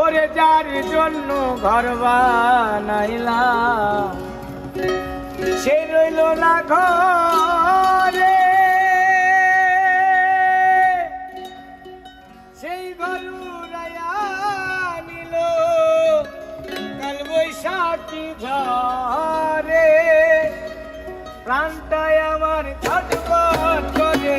ওরে যার জন্য ঘর বানাইলাম সে রইল না ঘরে। সেই ঘর নিল কাল বৈশাখী ঝরে প্রাণটায় আমার ছটপট করে।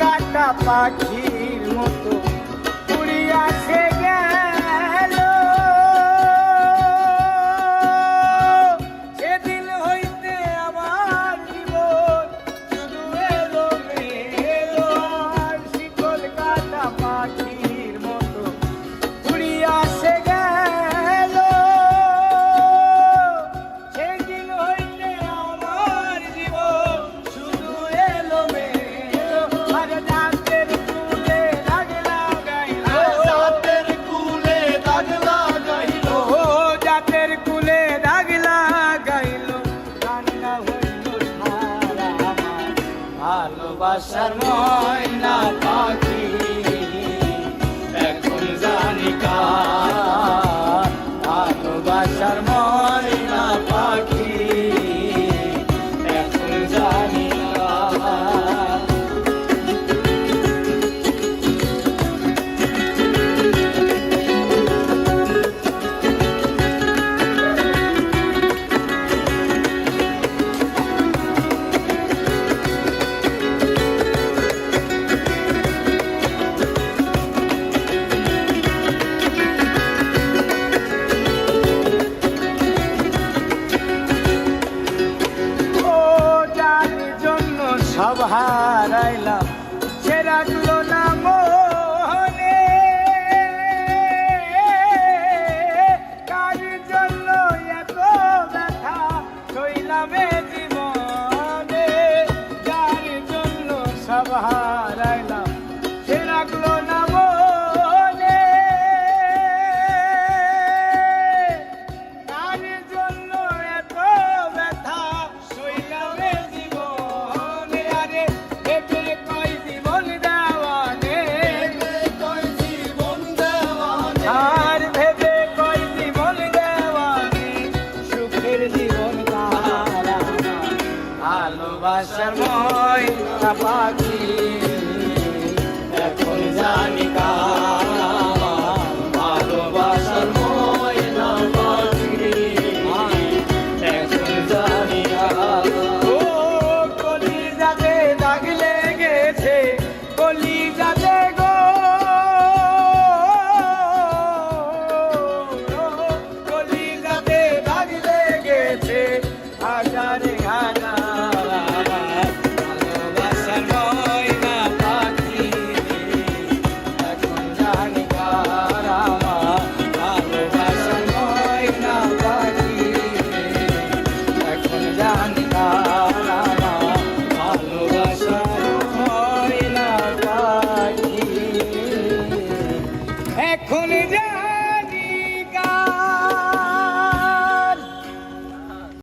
কাটা পাখির মতো। উড়িয়াছে Sahara, I. ভালোবাসার ময় পাখি